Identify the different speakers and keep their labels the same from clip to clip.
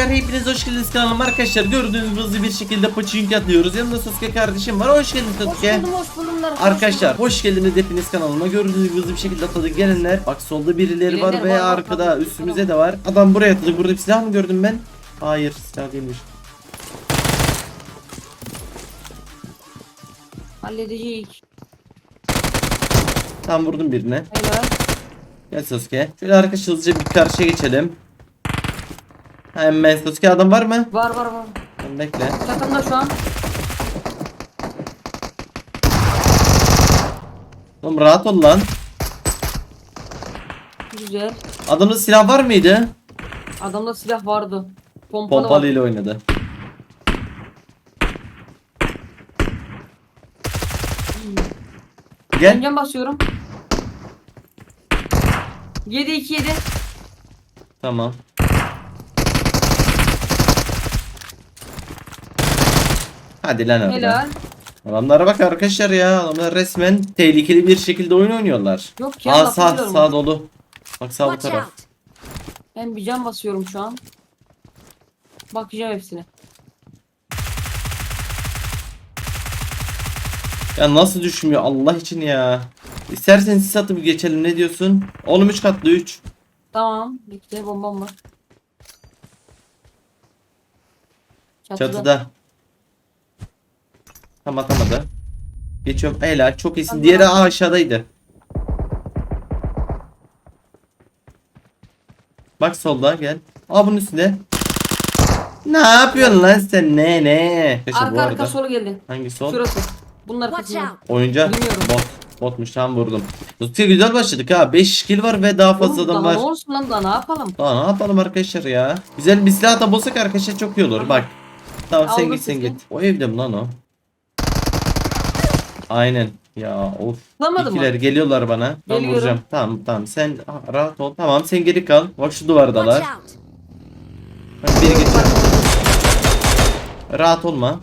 Speaker 1: arkadaşlar. Hepiniz hoş geldiniz kanalıma arkadaşlar. Gördüğünüz gibi hızlı bir şekilde paçink atıyoruz. Yanımda Sasuke kardeşim var. Hoş geldin
Speaker 2: Hoş
Speaker 1: Sasuke.
Speaker 2: buldum hoş buldum. Hoş
Speaker 1: Arkadaşlar hoş geldiniz hepiniz kanalıma. Gördüğünüz gibi hızlı bir şekilde atladık gelenler. Bak solda birileri var
Speaker 2: Birileri
Speaker 1: ve
Speaker 2: var, var,
Speaker 1: arkada
Speaker 2: var.
Speaker 1: üstümüze de var. Adam buraya atladı. Burada bir silah mı gördüm ben? Hayır silah değilmiş.
Speaker 2: Halledecek.
Speaker 1: Tam vurdum birine.
Speaker 2: Helal.
Speaker 1: Gel Sasuke. Şöyle arkadaşlar hızlıca bir karşıya geçelim. Hemen Sasuke adam var mı?
Speaker 2: Var var var.
Speaker 1: Tamam, bekle.
Speaker 2: Takımda şu an.
Speaker 1: Oğlum rahat ol lan.
Speaker 2: Güzel.
Speaker 1: Adamda silah var mıydı?
Speaker 2: Adamda silah vardı. Pompalı,
Speaker 1: Pompalı ile oynadı. Gel.
Speaker 2: Öncem basıyorum. 7 2 7.
Speaker 1: Tamam. Hadi lan oradan.
Speaker 2: Helal.
Speaker 1: Adamlara bak arkadaşlar ya. Adamlar resmen tehlikeli bir şekilde oyun oynuyorlar.
Speaker 2: Yok ya,
Speaker 1: Aa sağ sağ dolu. Bak sağ bu
Speaker 3: Watch
Speaker 1: taraf.
Speaker 3: out!
Speaker 2: Ben bir can basıyorum şu an. Bakacağım hepsine.
Speaker 1: Ya nasıl düşmüyor Allah için ya. İstersen siz atıp geçelim ne diyorsun? Oğlum 3 katlı 3.
Speaker 2: Tamam. Bekle bombam var. Çatıda.
Speaker 1: Çatıda. Tam atamadı. Geçiyorum. Helal çok iyisin.
Speaker 2: Tamam.
Speaker 1: Diğeri aşağıdaydı. Bak solda gel. Aa bunun üstünde. Ne yapıyorsun lan sen ne ne? Arkadaşlar
Speaker 2: Arka arka
Speaker 1: arada
Speaker 2: solu geldi.
Speaker 1: hangi sol?
Speaker 2: Şurası. Bunlar
Speaker 3: Watch
Speaker 2: kısmı.
Speaker 3: out!
Speaker 1: Oyunca
Speaker 2: Bilmiyorum.
Speaker 1: bot. Botmuş tam vurdum. Dostça güzel başladık ha. 5 kill var ve daha fazla
Speaker 2: Oğlum,
Speaker 1: adam
Speaker 2: daha
Speaker 1: var.
Speaker 2: Ne olsun lan daha ne yapalım?
Speaker 1: Daha ne yapalım arkadaşlar ya? Güzel bir silah da bulsak arkadaşlar çok iyi olur. Bak. Tamam sen
Speaker 2: Aldım
Speaker 1: git sen git. O evde mi lan o? Aynen. Ya of.
Speaker 2: Bulamadım
Speaker 1: İkiler
Speaker 2: mı?
Speaker 1: geliyorlar bana. Ben
Speaker 2: Geliyorum.
Speaker 1: vuracağım. Tamam tamam sen ha, rahat ol. Tamam sen geri kal. Bak şu duvardalar.
Speaker 3: Watch out!
Speaker 1: Bak biri geçiyor. Rahat olma.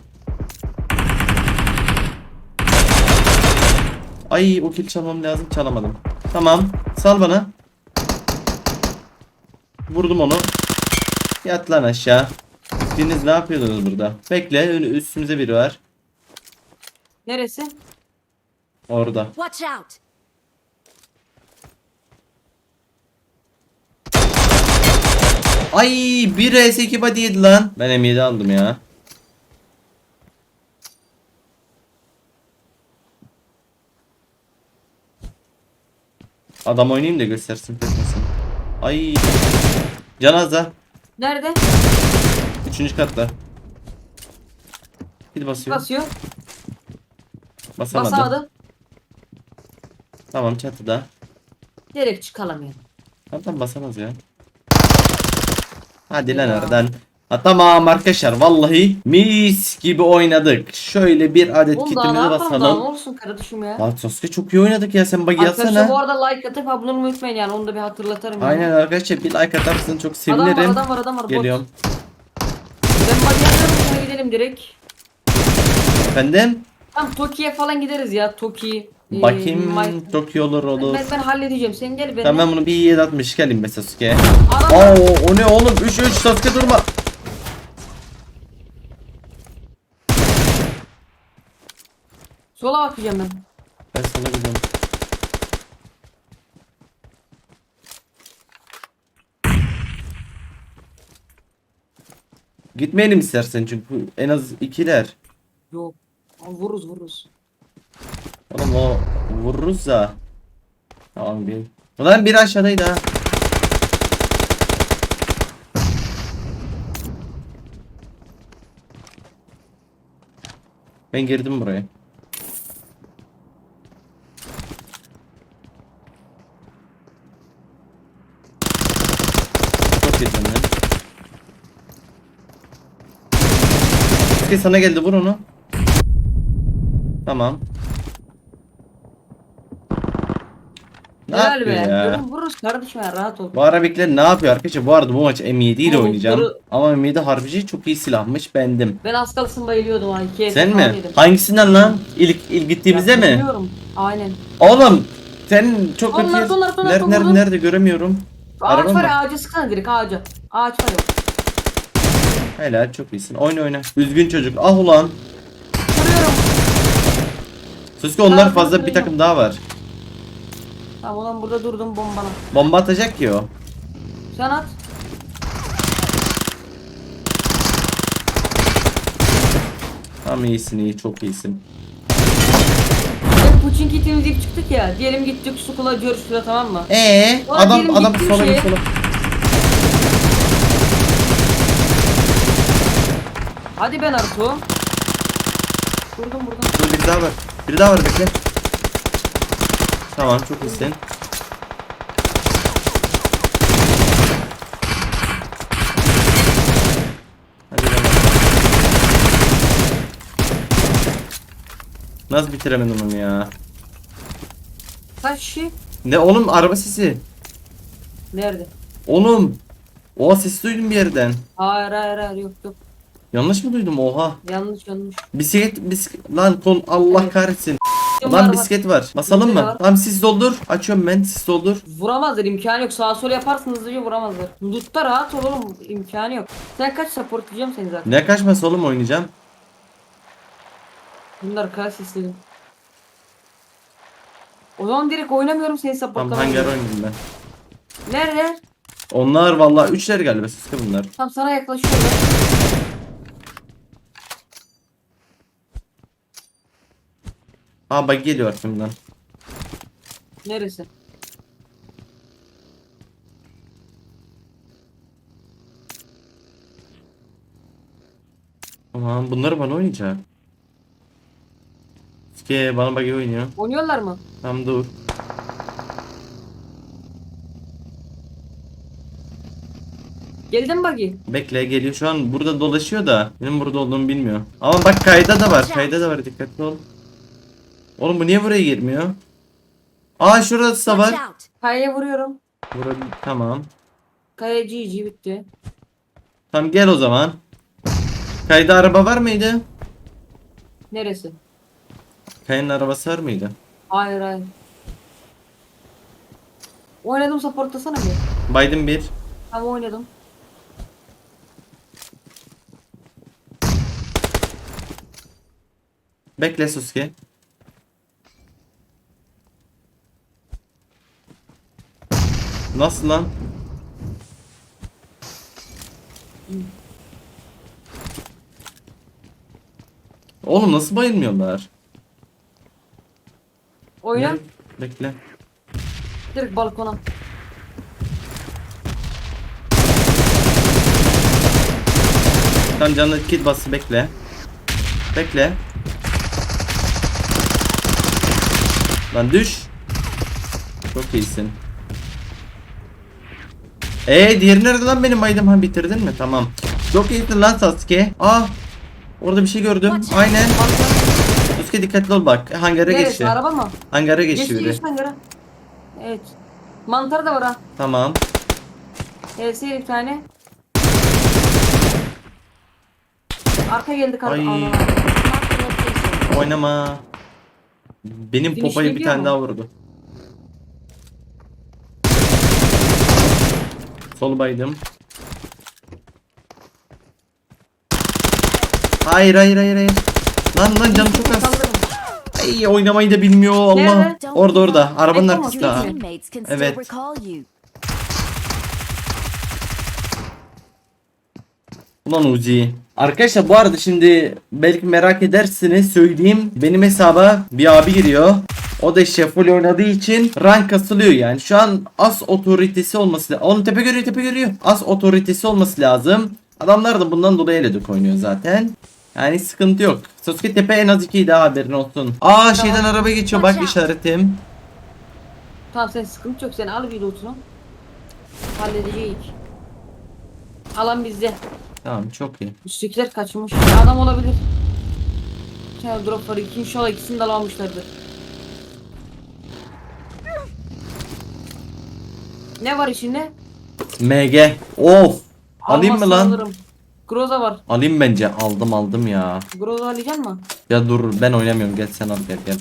Speaker 1: Ay o kill çalmam lazım çalamadım. Tamam sal bana. Vurdum onu. Yat lan aşağı. Biriniz ne yapıyordunuz burada? Bekle ön- üstümüzde biri var.
Speaker 2: Neresi?
Speaker 1: Orada.
Speaker 3: Watch out!
Speaker 1: Ay bir S2 body yedi lan. Ben M7 aldım ya. Adam oynayayım da göstersin pekmesin. Ay. Canaza.
Speaker 2: Nerede?
Speaker 1: Üçüncü katta. Bir basıyor.
Speaker 2: Basıyor.
Speaker 1: Basamadı.
Speaker 2: Basamadı.
Speaker 1: Tamam çatıda.
Speaker 2: Direkt.
Speaker 1: Tamam tamam basamaz ya. Hadi lan oradan. Ha, tamam arkadaşlar vallahi mis gibi oynadık. Şöyle bir adet
Speaker 2: Oğlum daha ne
Speaker 1: kitimizi
Speaker 2: yapalım daha ne
Speaker 1: basalım.
Speaker 2: olsun kardeşim ya.
Speaker 1: Lan Sasuke çok iyi oynadık ya sen bagi
Speaker 2: Arkadaşlar bu
Speaker 1: yatsana.
Speaker 2: arada like atıp abone olmayı unutmayın yani onu da bir hatırlatırım. yani.
Speaker 1: Aynen arkadaşlar bir like atarsan çok
Speaker 2: Adam var
Speaker 1: sevinirim.
Speaker 2: adam var adam var. bot.
Speaker 1: Geliyorum.
Speaker 2: Ben sonra gidelim direkt.
Speaker 1: Efendim?
Speaker 2: Tam Toki'ye falan gideriz ya Toki.
Speaker 1: Bakayım
Speaker 2: Mike-
Speaker 1: çok iyi olur olur.
Speaker 2: Ben, ben halledeceğim sen gel benimle.
Speaker 1: Tamam ben bunu bir 760 gelin be Sasuke.
Speaker 2: Adam
Speaker 1: Oo o ne oğlum 3 3 Sasuke durma.
Speaker 2: sola bakacağım ben.
Speaker 1: Ben sana gidiyorum. Gitmeyelim istersen çünkü en az ikiler.
Speaker 2: Yok. Aa, Vururuz vururuz.
Speaker 1: Oğlum o vururuz da. Tamam bir. Ulan biri aşağıdaydı ha. Ben girdim buraya. Çok. Eski sana geldi vur onu. Tamam. Ne
Speaker 2: Helal be.
Speaker 1: yapıyor ya?
Speaker 2: Vururuz kardeşim ya rahat ol.
Speaker 1: Bu Arabikler ne yapıyor arkadaşlar? Bu arada bu maç M7 ile
Speaker 2: Oğlum,
Speaker 1: oynayacağım.
Speaker 2: sarı-
Speaker 1: Ama M7 harbici çok iyi silahmış bendim.
Speaker 2: Ben az kalsın bayılıyordum ha. İki
Speaker 1: Sen mi? Hangisinden lan? İlk, ilk gittiğimizde mi?
Speaker 2: Bilmiyorum. Aynen.
Speaker 1: Oğlum Sen çok
Speaker 2: Onlar, onlar, onlar,
Speaker 1: Nerede,
Speaker 2: onlar,
Speaker 1: nerede,
Speaker 2: onlar.
Speaker 1: nerede göremiyorum.
Speaker 2: Ağaç
Speaker 1: Araba
Speaker 2: var
Speaker 1: mı?
Speaker 2: ya ağaca sıksana direkt ağaca. Ağaç var ya.
Speaker 1: Helal çok iyisin. Oyna oyna. Üzgün çocuk. Ah ulan.
Speaker 2: Vuruyorum.
Speaker 1: Suski onlar
Speaker 2: Tamam,
Speaker 1: fazla bir takım daha var.
Speaker 2: Tamam ulan burada durdum bombana.
Speaker 1: Bomba atacak ki o.
Speaker 2: Sen at.
Speaker 1: Tamam iyisin iyi çok iyisin.
Speaker 2: Hep Puçinki temizleyip çıktık ya. Diyelim gittik Sukula Görüşü'yle tamam mı?
Speaker 1: Ee,
Speaker 2: Ulan
Speaker 1: adam
Speaker 2: diyelim
Speaker 1: adam
Speaker 2: gitti
Speaker 1: sola
Speaker 2: şeye.
Speaker 1: git sola.
Speaker 2: Hadi ben Artu. Vurdum vurdum.
Speaker 1: Dur bir daha var. Biri daha var bekle. Tamam çok iyisin. Hadi lan. Nasıl bitiremedim onu ya?
Speaker 2: Kaç kişi?
Speaker 1: Ne oğlum araba sesi.
Speaker 2: Nerede?
Speaker 1: Oğlum. Oha sesi duydum bir yerden.
Speaker 2: Hayır hayır hayır yok yok.
Speaker 1: Yanlış mı duydum oha?
Speaker 2: Yanlış yanlış.
Speaker 1: Bisiklet bisiklet lan kol Allah
Speaker 2: Evet.
Speaker 1: kahretsin.
Speaker 2: Var,
Speaker 1: Lan
Speaker 2: var.
Speaker 1: bisiklet var. Basalım mı?
Speaker 2: var.
Speaker 1: Tamam siz doldur. Açıyorum ben siz doldur.
Speaker 2: Vuramazlar imkanı yok. Sağa sola yaparsın hızlıca vuramazlar. Loot'ta rahat ol oğlum imkanı yok. Sen kaç supportlayacağım seni zaten.
Speaker 1: Ne kaçması oğlum oynayacağım.
Speaker 2: Bunlar kaç istedim. O zaman direkt oynamıyorum seni
Speaker 1: Tamam
Speaker 2: supportlamam.
Speaker 1: hangi ara oynayayım ben.
Speaker 2: Nerede?
Speaker 1: Onlar vallahi üçler galiba sıkı bunlar.
Speaker 2: Tam sana yaklaşıyorlar.
Speaker 1: Aa bak geliyor arkamdan.
Speaker 2: Neresi?
Speaker 1: Tamam bunları bana oynayacak. Ske bana bak oynuyor.
Speaker 2: Oynuyorlar mı?
Speaker 1: Tamam dur.
Speaker 2: Geldin buggy.
Speaker 1: Bekle geliyor şu an burada dolaşıyor da benim burada olduğumu bilmiyor. Ama bak kayda da var kayda da var dikkatli ol. Oğlum bu niye buraya girmiyor? Aa şurası da var.
Speaker 2: Kayaya vuruyorum.
Speaker 1: Burada tamam.
Speaker 2: Kaya GG bitti.
Speaker 1: Tamam gel o zaman. Kayda araba var mıydı?
Speaker 2: Neresi?
Speaker 1: Kaya'nın arabası var mıydı?
Speaker 2: Hayır hayır. Oynadım supportlasana bir.
Speaker 1: Biden bir.
Speaker 2: Tamam oynadım.
Speaker 1: Bekle Suski. Nasıl lan? Oğlum nasıl bayılmıyorlar?
Speaker 2: Oyna.
Speaker 1: Ne? Bekle.
Speaker 2: Direkt balkona.
Speaker 1: Tam canlı kit bası bekle. Bekle. Lan düş. Çok iyisin. Ee diğeri nerede lan benim baydım ha bitirdin mi? Tamam. Çok iyisin lan Sasuke. Aa. Orada bir şey gördüm. Aynen. Sasuke dikkatli ol bak. Hangara
Speaker 2: Neresi?
Speaker 1: geçti.
Speaker 2: Araba mı?
Speaker 1: Hangara geçti
Speaker 2: Geçti
Speaker 1: biri.
Speaker 2: geçti hangara. Evet. Mantar da var ha.
Speaker 1: Tamam.
Speaker 2: ES bir tane. Arka geldi kar.
Speaker 1: Ay. Oynama. Benim popayı bir tane
Speaker 2: mu?
Speaker 1: daha vurdu. Sol baydım. Hayır hayır hayır hayır. Lan lan canım çok az. Ay oynamayı da bilmiyor Allah. Orada orada. Arabanın arkasında. Evet. Ulan Uzi. Arkadaşlar bu arada şimdi belki merak edersiniz söyleyeyim. Benim hesaba bir abi giriyor. O da şefol oynadığı için rank kasılıyor yani. Şu an as otoritesi olması lazım. Onun tepe görüyor tepe görüyor. As otoritesi olması lazım. Adamlar da bundan dolayı Eledok oynuyor zaten. Yani sıkıntı yok. Sasuke tepe en az 2 daha haberin olsun. Aa şeyden araba geçiyor bak işaretim.
Speaker 2: Tamam sen sıkıntı yok sen al bir lootunu. Halledeceğiz. Alan bizde.
Speaker 1: Tamam çok iyi.
Speaker 2: Üsttekiler kaçmış. Adam olabilir. Bir tane drop var. İnşallah ikisini de almışlardır. Ne var içinde?
Speaker 1: MG. Of. Alayım mı
Speaker 2: Almazsan
Speaker 1: lan?
Speaker 2: alırım. Groza var.
Speaker 1: Alayım bence. Aldım aldım ya.
Speaker 2: Groza alacak mı?
Speaker 1: Ya dur ben oynamıyorum. Gel sen al gel gel.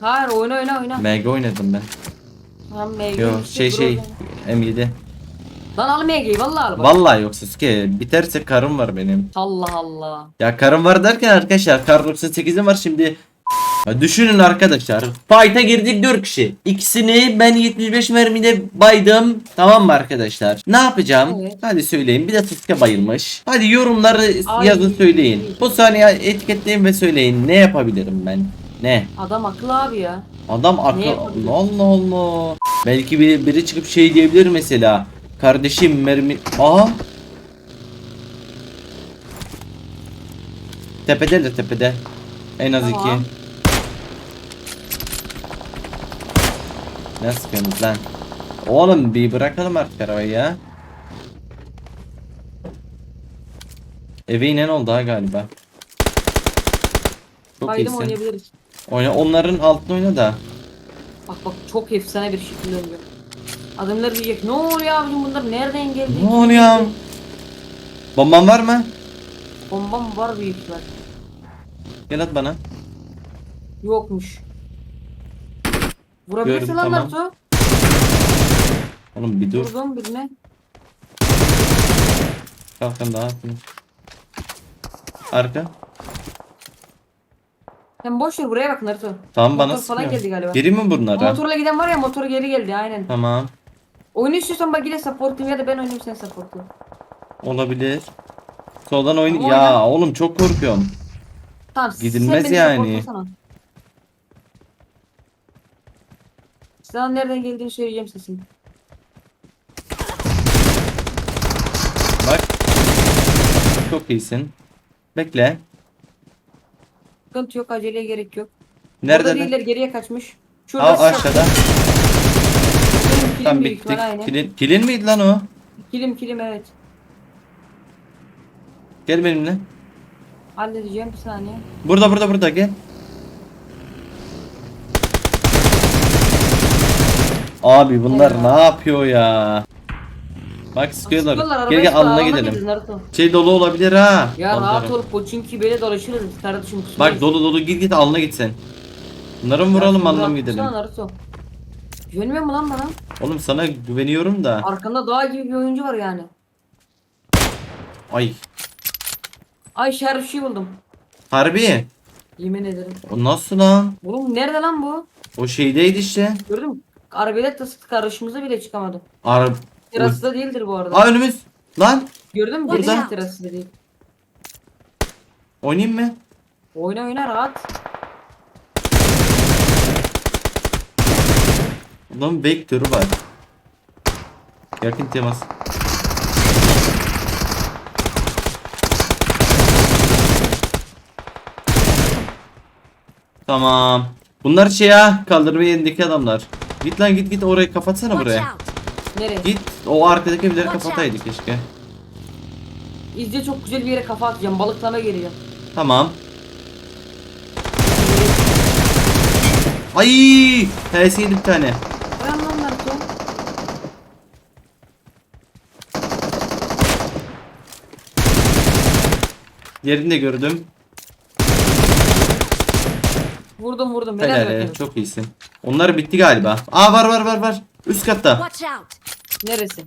Speaker 2: Hayır oyna oyna oyna.
Speaker 1: MG oynadım ben.
Speaker 2: Tamam MG.
Speaker 1: Yo
Speaker 2: işte,
Speaker 1: şey şey
Speaker 2: orada.
Speaker 1: M7.
Speaker 2: Lan al MG'yi vallahi al bak.
Speaker 1: Vallahi yok Sasuke biterse karım var benim.
Speaker 2: Allah Allah.
Speaker 1: Ya karım var derken arkadaşlar kar 98'im var şimdi. Ya düşünün arkadaşlar. Fight'a girdik 4 kişi. İkisini ben 75 mermide baydım. Tamam mı arkadaşlar? Ne yapacağım?
Speaker 2: Evet.
Speaker 1: Hadi söyleyin. Bir de Sasuke bayılmış. Hadi yorumları
Speaker 2: Ay.
Speaker 1: yazın söyleyin. Bu saniye etiketleyin ve söyleyin. Ne yapabilirim ben? Ne?
Speaker 2: Adam akıllı abi ya.
Speaker 1: Adam
Speaker 2: Ne
Speaker 1: akıl
Speaker 2: yapabilir?
Speaker 1: Allah Allah. Belki biri, biri çıkıp şey diyebilir mesela. Kardeşim mermi. Aa. Tepede de tepede. En az
Speaker 2: Tamam.
Speaker 1: iki. Ne sıkıyorsunuz lan? Oğlum bir bırakalım artık arabayı ya. Eve inen oldu ha galiba. Çok
Speaker 2: Haydi
Speaker 1: iyisin.
Speaker 2: oynayabiliriz.
Speaker 1: Oyna onların altına oyna da.
Speaker 2: Bak bak çok efsane bir şekilde oynuyor. Adamlar diyecek ne oluyor abicim bunlar nereden geldi?
Speaker 1: Ne oluyor? Bomban var mı?
Speaker 2: Bombam var büyük ihtimal.
Speaker 1: Gel at bana.
Speaker 2: Yokmuş. Vurabilirsin
Speaker 1: Gördüm,
Speaker 2: lan
Speaker 1: tamam.
Speaker 2: Naruto.
Speaker 1: Oğlum bir dur.
Speaker 2: Vurdum birine.
Speaker 1: Kalkan daha atmış. Arka.
Speaker 2: Sen boş ver buraya bak Naruto.
Speaker 1: Tamam bana
Speaker 2: Motor falan
Speaker 1: sıkıyor.
Speaker 2: geldi galiba.
Speaker 1: Biri mi bunlar? ha?
Speaker 2: Motorla giden var ya motor geri geldi aynen.
Speaker 1: Tamam.
Speaker 2: Oyunu istiyorsan bak yine support'um ya da ben oynayayım sen support'u.
Speaker 1: Olabilir. Soldan oyun.
Speaker 2: Ama
Speaker 1: Ya
Speaker 2: oyna.
Speaker 1: oğlum çok korkuyorum.
Speaker 2: Tamam
Speaker 1: Gidilmez
Speaker 2: sen beni
Speaker 1: yani.
Speaker 2: supportlasana. Sana nereden geldiğini söyleyeceğim sesin.
Speaker 1: Bak. Çok iyisin. Bekle.
Speaker 2: Sıkıntı yok aceleye gerek yok.
Speaker 1: Nerede? Lan?
Speaker 2: değiller geriye kaçmış. Şurada sıkıntı.
Speaker 1: aşağıda.
Speaker 2: Kilim, kilim
Speaker 1: Tam
Speaker 2: büyük
Speaker 1: bittik.
Speaker 2: ihtimal, aynen.
Speaker 1: Kilin, kilin miydi lan o?
Speaker 2: Kilim kilim evet.
Speaker 1: Gel benimle.
Speaker 2: Halledeceğim bir saniye.
Speaker 1: Burada burada burada gel. Abi bunlar ne yapıyor ya? Bak sıkıyorlar. Gel gel alına gidelim. Şey dolu olabilir ha.
Speaker 2: Ya rahat
Speaker 1: Onların.
Speaker 2: ol Pochinki böyle dolaşırız kardeşim. kusura
Speaker 1: Bak dolu dolu git git alına git sen. Bunları mı vuralım alına mı
Speaker 2: rahat
Speaker 1: gidelim?
Speaker 2: Naruto. Güvenmiyor mu lan bana?
Speaker 1: Oğlum sana güveniyorum da.
Speaker 2: Arkanda dağ gibi bir oyuncu var yani.
Speaker 1: Ay.
Speaker 2: Ay şerif şey buldum.
Speaker 1: Harbi.
Speaker 2: Yemin ederim.
Speaker 1: O nasıl lan?
Speaker 2: Oğlum nerede lan bu?
Speaker 1: O şeydeydi işte.
Speaker 2: Gördün mü? De sıktı karışımıza bile çıkamadı.
Speaker 1: Arab.
Speaker 2: Terası da değildir bu arada.
Speaker 1: Aa önümüz. Lan.
Speaker 2: Gördün mü?
Speaker 3: Burada.
Speaker 2: Ya terası da değil.
Speaker 1: Oynayayım mı?
Speaker 2: Oyna oyna rahat.
Speaker 1: Ulan vektörü var. Yakın temas. Tamam. Bunlar şey ya kaldırma yerindeki adamlar. Git lan git git orayı kapatsana buraya.
Speaker 2: Nereye?
Speaker 1: Git o arkadaki evleri kapataydı keşke.
Speaker 2: İzle çok güzel bir yere kafa atacağım. Balıklama geliyor.
Speaker 1: Tamam. Ay, yedi bir tane. Yerini de gördüm.
Speaker 2: Vurdum vurdum. Helal
Speaker 1: Helal
Speaker 2: bakayım.
Speaker 1: helal, çok iyisin. Onlar bitti galiba. Aa var var var var. Üst katta.
Speaker 3: Watch out!
Speaker 2: Neresi?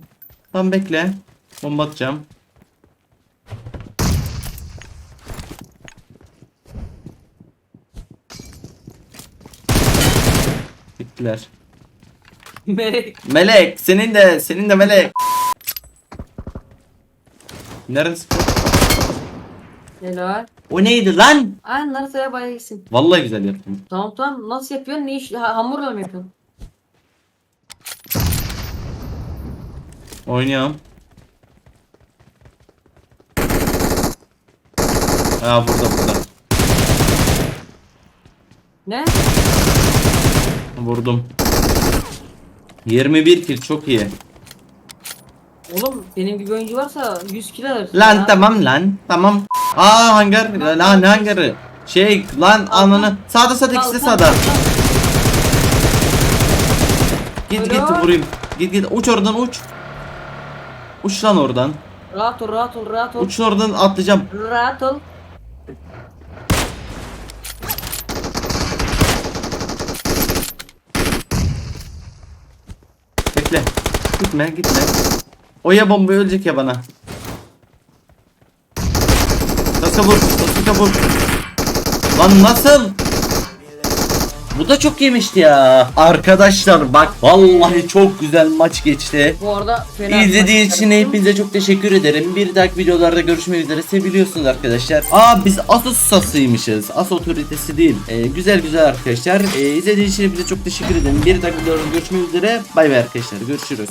Speaker 1: Tam bekle. Bomba atacağım. Bittiler.
Speaker 2: Melek.
Speaker 1: Melek senin de senin de melek. Neresi?
Speaker 2: Helal.
Speaker 1: O neydi lan?
Speaker 2: Aynen Naruto'ya bayağı iyisin.
Speaker 1: Vallahi güzel yaptım.
Speaker 2: Tamam tamam. Nasıl yapıyorsun? Ne iş? Ha, hamburger mı yapıyorsun?
Speaker 1: Oynuyorum. Aa burada burada.
Speaker 2: Ne?
Speaker 1: Vurdum. 21 kill çok iyi.
Speaker 2: Oğlum benim gibi oyuncu varsa 100 kilo alırsın.
Speaker 1: Lan
Speaker 2: ya.
Speaker 1: tamam lan. Tamam. Aa hangar. Lan ne hangarı? Şey lan ananı. Sağda sağda ikisi sağda. Git git
Speaker 2: var.
Speaker 1: vurayım. Git git uç oradan uç. Uç lan oradan.
Speaker 2: Rahat ol rahat ol rahat ol.
Speaker 1: Uç oradan atlayacağım.
Speaker 2: Rahat ol.
Speaker 1: Gitme gitme. O ya bombayı ölecek ya bana. Vur. Kasa vur. Lan nasıl? Bu da çok yemişti ya. Arkadaşlar bak vallahi çok güzel maç geçti.
Speaker 2: Bu arada fena
Speaker 1: İzlediğiniz için hepinize çok teşekkür ederim. Bir dahaki videolarda görüşmek üzere. Seviliyorsunuz arkadaşlar. Aa biz Asus sasıymışız. As otoritesi değil. Ee, güzel güzel arkadaşlar. Ee, izlediğiniz için hepinize çok teşekkür ederim. Bir dahaki videolarda görüşmek üzere. Bay bay arkadaşlar. Görüşürüz.